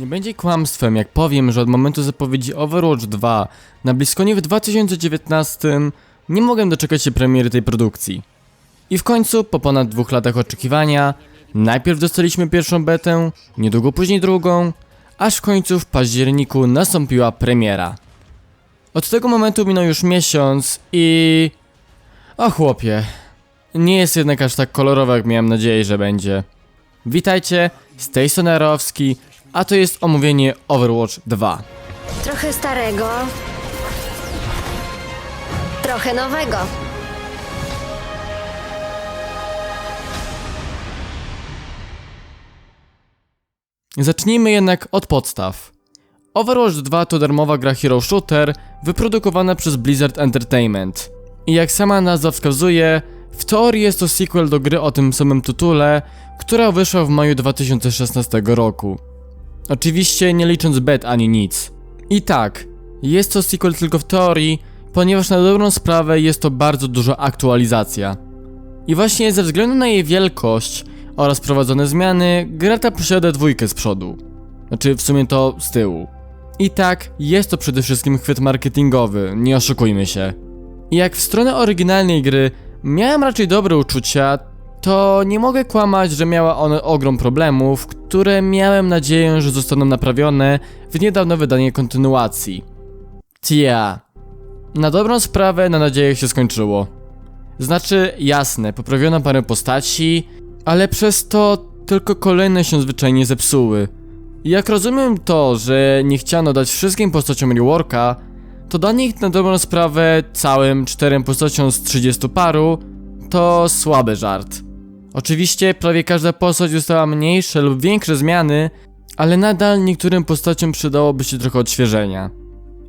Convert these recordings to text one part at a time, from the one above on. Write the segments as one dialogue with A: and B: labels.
A: Nie będzie kłamstwem, jak powiem, że od momentu zapowiedzi Overwatch 2 na BlizzConie w 2019 nie mogłem doczekać się premiery tej produkcji. I w końcu, po ponad dwóch latach oczekiwania, najpierw dostaliśmy pierwszą betę, niedługo później drugą, aż w końcu w październiku nastąpiła premiera. Od tego momentu minął już miesiąc i... O chłopie, nie jest jednak aż tak kolorowe, jak miałem nadzieję, że będzie. Witajcie, z tej a to jest omówienie Overwatch 2.
B: Trochę starego. Trochę nowego.
A: Zacznijmy jednak od podstaw. Overwatch 2 to darmowa gra hero shooter wyprodukowana przez Blizzard Entertainment. I jak sama nazwa wskazuje, w teorii jest to sequel do gry o tym samym tytule, która wyszła w maju 2016 roku. Oczywiście nie licząc bet ani nic. I tak, jest to sequel tylko w teorii, ponieważ na dobrą sprawę jest to bardzo duża aktualizacja. I właśnie ze względu na jej wielkość oraz prowadzone zmiany, gra ta posiada dwójkę z przodu. Znaczy w sumie to z tyłu. I tak, jest to przede wszystkim chwyt marketingowy, nie oszukujmy się. I jak w stronę oryginalnej gry miałem raczej dobre uczucia, to nie mogę kłamać, że miała ona ogrom problemów, które miałem nadzieję, że zostaną naprawione w niedawno wydanie kontynuacji. Tia. Na dobrą sprawę na nadzieję się skończyło. Znaczy, jasne, poprawiono parę postaci, ale przez to tylko kolejne się zwyczajnie zepsuły. Jak rozumiem to, że nie chciano dać wszystkim postaciom reworka, to danie ich na dobrą sprawę całym czterem postaciom z 30 paru to słaby żart. Oczywiście prawie każda postać dostała mniejsze lub większe zmiany, ale nadal niektórym postaciom przydałoby się trochę odświeżenia.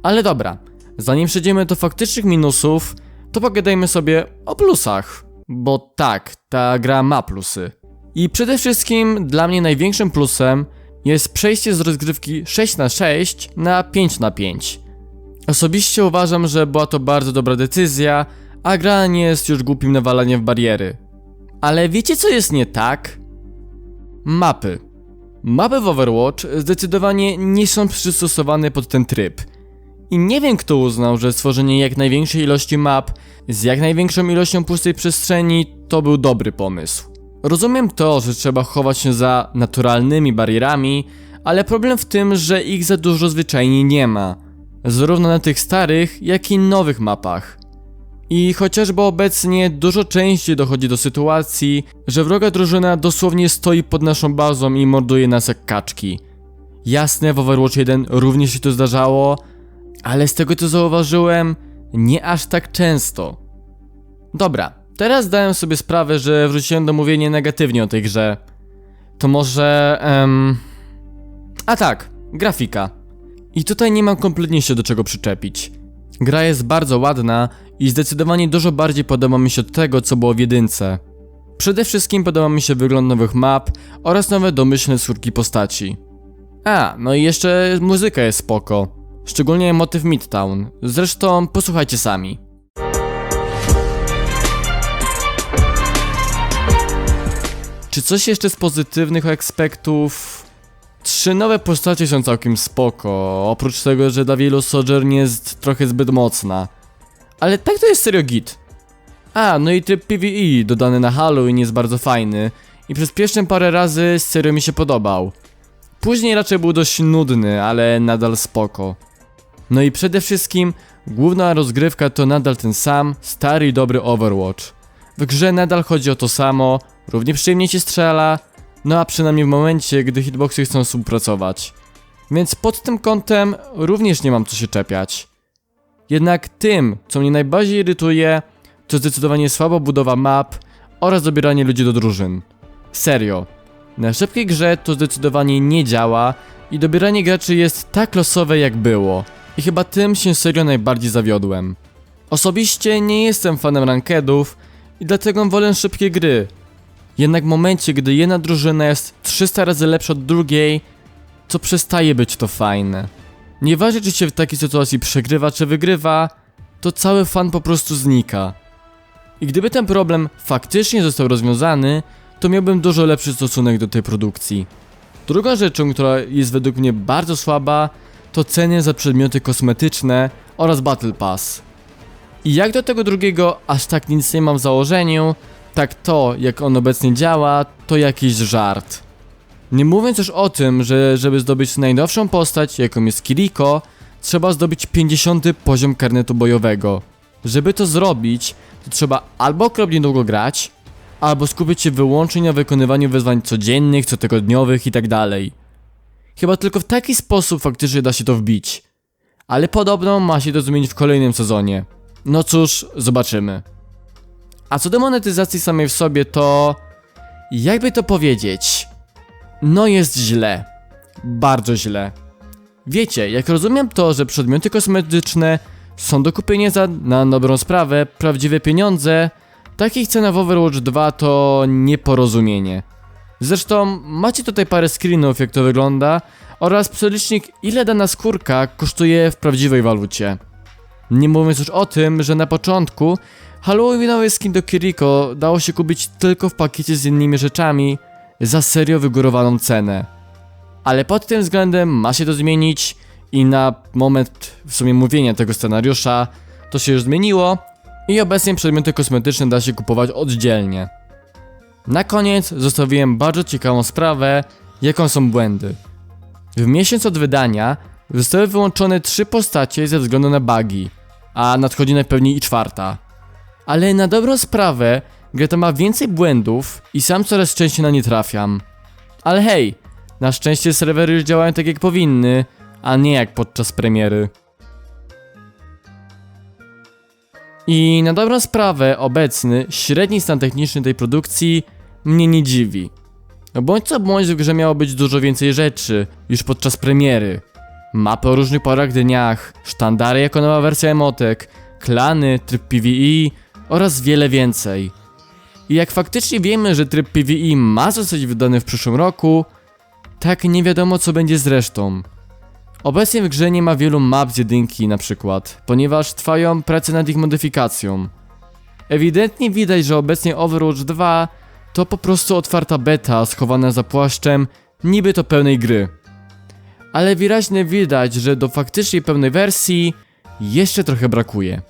A: Ale dobra, zanim przejdziemy do faktycznych minusów, to pogadajmy sobie o plusach. Bo tak, ta gra ma plusy. I przede wszystkim dla mnie największym plusem jest przejście z rozgrywki 6 na 6 na 5 na 5. Osobiście uważam, że była to bardzo dobra decyzja, a gra nie jest już głupim nawalaniem w bariery. Ale wiecie co jest nie tak? Mapy. Mapy w Overwatch zdecydowanie nie są przystosowane pod ten tryb. I nie wiem kto uznał, że stworzenie jak największej ilości map z jak największą ilością pustej przestrzeni to był dobry pomysł. Rozumiem to, że trzeba chować się za naturalnymi barierami, ale problem w tym, że ich za dużo zwyczajnie nie ma. Zarówno na tych starych, jak i nowych mapach. I chociażby obecnie dużo częściej dochodzi do sytuacji, że wroga drużyna dosłownie stoi pod naszą bazą i morduje nas jak kaczki. Jasne, w Overwatch 1 również się to zdarzało, ale z tego co zauważyłem, nie aż tak często. Dobra, teraz zdałem sobie sprawę, że wróciłem do mówienia negatywnie o tej grze. To może. Em... A tak, grafika. I tutaj nie mam kompletnie się do czego przyczepić. Gra jest bardzo ładna i zdecydowanie dużo bardziej podoba mi się od tego, co było w jedynce. Przede wszystkim podoba mi się wygląd nowych map oraz nowe domyślne skórki postaci. A, no i jeszcze muzyka jest spoko. Szczególnie motyw Midtown. Zresztą posłuchajcie sami. Czy coś jeszcze z pozytywnych aspektów? Trzy nowe postacie są całkiem spoko, oprócz tego, że dla wielu Sojourn jest trochę zbyt mocna. Ale tak to jest serio git. A, no i tryb PvE dodany na Halloween jest bardzo fajny i przez pierwsze parę razy serio mi się podobał. Później raczej był dość nudny, ale nadal spoko. No i przede wszystkim główna rozgrywka to nadal ten sam, stary i dobry Overwatch. W grze nadal chodzi o to samo, równie przyjemnie się strzela, no a przynajmniej w momencie, gdy hitboxy chcą współpracować. Więc pod tym kątem również nie mam co się czepiać. Jednak tym, co mnie najbardziej irytuje, to zdecydowanie słaba budowa map oraz dobieranie ludzi do drużyn. Serio. Na szybkiej grze to zdecydowanie nie działa i dobieranie graczy jest tak losowe jak było. I chyba tym się serio najbardziej zawiodłem. Osobiście nie jestem fanem rankedów i dlatego wolę szybkie gry. Jednak w momencie, gdy jedna drużyna jest 300 razy lepsza od drugiej, to przestaje być to fajne. Nieważne czy się w takiej sytuacji przegrywa czy wygrywa, to cały fan po prostu znika. I gdyby ten problem faktycznie został rozwiązany, to miałbym dużo lepszy stosunek do tej produkcji. Drugą rzeczą, która jest według mnie bardzo słaba, to ceny za przedmioty kosmetyczne oraz Battle Pass. I jak do tego drugiego aż tak nic nie mam w założeniu, tak to, jak on obecnie działa, to jakiś żart. Nie mówiąc już o tym, że żeby zdobyć najnowszą postać, jaką jest Kiriko, trzeba zdobyć 50 poziom karnetu bojowego. Żeby to zrobić, to trzeba albo okropnie długo grać, albo skupić się wyłącznie na wykonywaniu wyzwań codziennych, cotygodniowych itd. Chyba tylko w taki sposób faktycznie da się to wbić. Ale podobno ma się to zmienić w kolejnym sezonie. No cóż, zobaczymy. A co do monetyzacji samej w sobie, to. Jakby to powiedzieć? No jest źle. Bardzo źle. Wiecie, jak rozumiem to, że przedmioty kosmetyczne są do kupienia za, na dobrą sprawę, prawdziwe pieniądze, takich cena w Overwatch 2 to nieporozumienie. Zresztą macie tutaj parę screenów jak to wygląda oraz przelicznik ile dana skórka kosztuje w prawdziwej walucie. Nie mówiąc już o tym, że na początku Halloweenowy skin do Kiriko dało się kupić tylko w pakiecie z innymi rzeczami za serio wygórowaną cenę. Ale pod tym względem ma się to zmienić i na moment w sumie mówienia tego scenariusza to się już zmieniło i obecnie przedmioty kosmetyczne da się kupować oddzielnie. Na koniec zostawiłem bardzo ciekawą sprawę, jaką są błędy. W miesiąc od wydania zostały wyłączone trzy postacie ze względu na bugi, a nadchodzi najpewniej i czwarta. Ale na dobrą sprawę, gra ta ma więcej błędów i sam coraz częściej na nie trafiam. Ale hej, na szczęście serwery już działają tak jak powinny, a nie jak podczas premiery. I na dobrą sprawę obecny, średni stan techniczny tej produkcji mnie nie dziwi. No Bądź co bądź w grze miało być dużo więcej rzeczy już podczas premiery. Mapy o różnych porach dniach, sztandary jako nowa wersja emotek, klany, tryb PvE oraz wiele więcej. I jak faktycznie wiemy, że tryb PvE ma zostać wydany w przyszłym roku, tak nie wiadomo co będzie z resztą. Obecnie w grze nie ma wielu map z jedynki na przykład, ponieważ trwają prace nad ich modyfikacją. Ewidentnie widać, że obecnie Overwatch 2 to po prostu otwarta beta schowana za płaszczem niby to pełnej gry. Ale wyraźnie widać, że do faktycznie pełnej wersji jeszcze trochę brakuje.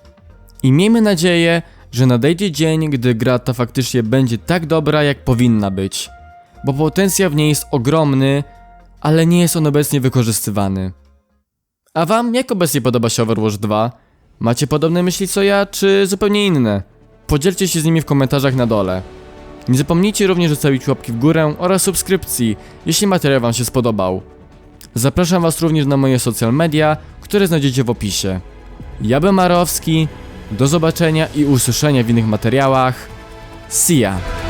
A: I miejmy nadzieję, że nadejdzie dzień, gdy gra ta faktycznie będzie tak dobra, jak powinna być. Bo potencjał w niej jest ogromny, ale nie jest on obecnie wykorzystywany. A wam jak obecnie podoba się Overwatch 2? Macie podobne myśli co ja, czy zupełnie inne? Podzielcie się z nimi w komentarzach na dole. Nie zapomnijcie również zostawić łapki w górę oraz subskrypcji, jeśli materiał wam się spodobał. Zapraszam was również na moje social media, które znajdziecie w opisie. Ja bym Marowski, do zobaczenia i usłyszenia w innych materiałach. See ya!